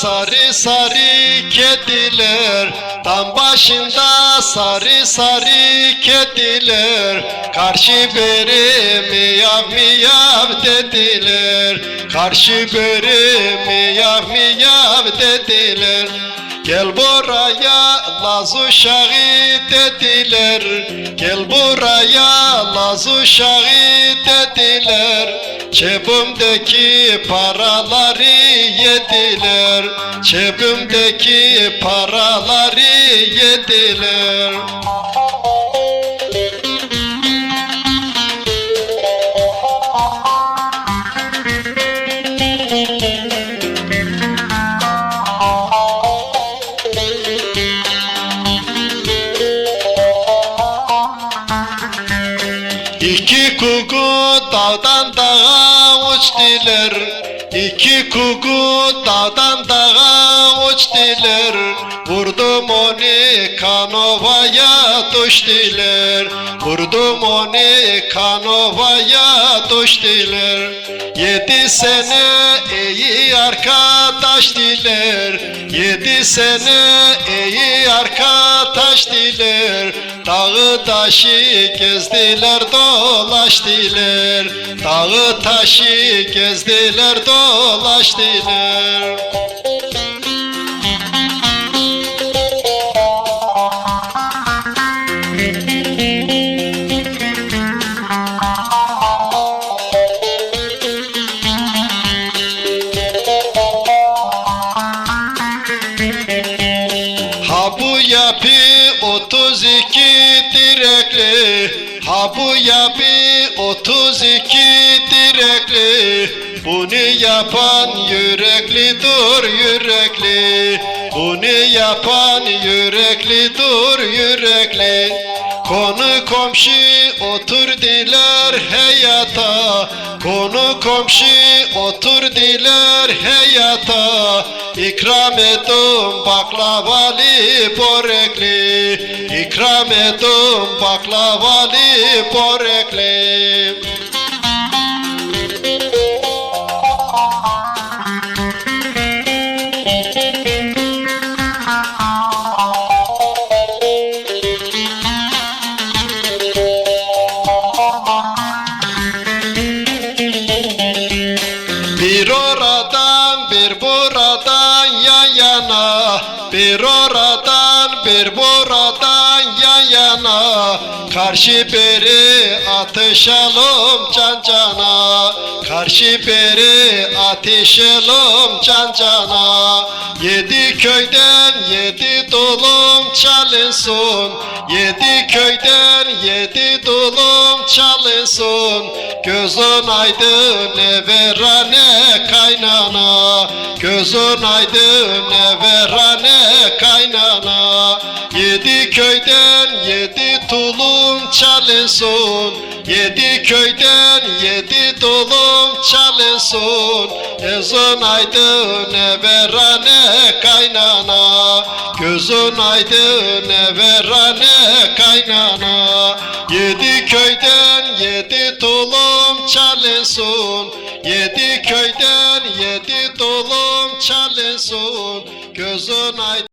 sarı sarı kediler Tam başında sarı sarı kediler. Karşı beri miyav miyav dediler Karşı beri miyav miyav dediler. Gel buraya Laz uşağı dediler Gel buraya Laz uşağı dediler. Cebimdeki paraları yediler. Cebimdeki paraları yediler İki kuku dağdan dağa uçtular İki kuku dağdan dağa uçtular Vurdum onu kanovaya düştüler Vurdum onu kanovaya düştüler Yedi sene iyi arkadaş diler. Yedi sene iyi arkadaş diler Dağı taşı gezdiler dolaştılar Dağı taşı gezdiler dolaştılar Ha bu yapı 32 bu yapı 32 direkli Bunu yapan yürekli dur yürekli. Bunu yapan yürekli dur yürekli. Konu komşu otur diler heyata Konu komşu otur diler heyata. İkram edin baklavalı börekli İkram edin baklavalı börekli bir buradan yan yana Karşı beri atışalım can cana. Karşı beri atışalım can cana. Yedi köyden yedi dolum çalınsın. Yedi köyden yedi dolum çalınsın. Gözün aydın verane kaynana. Gözün aydın verane kaynana Köyden yedi tulum çalınsın Yedi köyden yedi dolum çalınsın Gözün aydın verane kaynana. Gözün aydın verane kaynana. Yedi köyden yedi tulum çalınsın Yedi köyden yedi dolum çalınsın Gözün aydın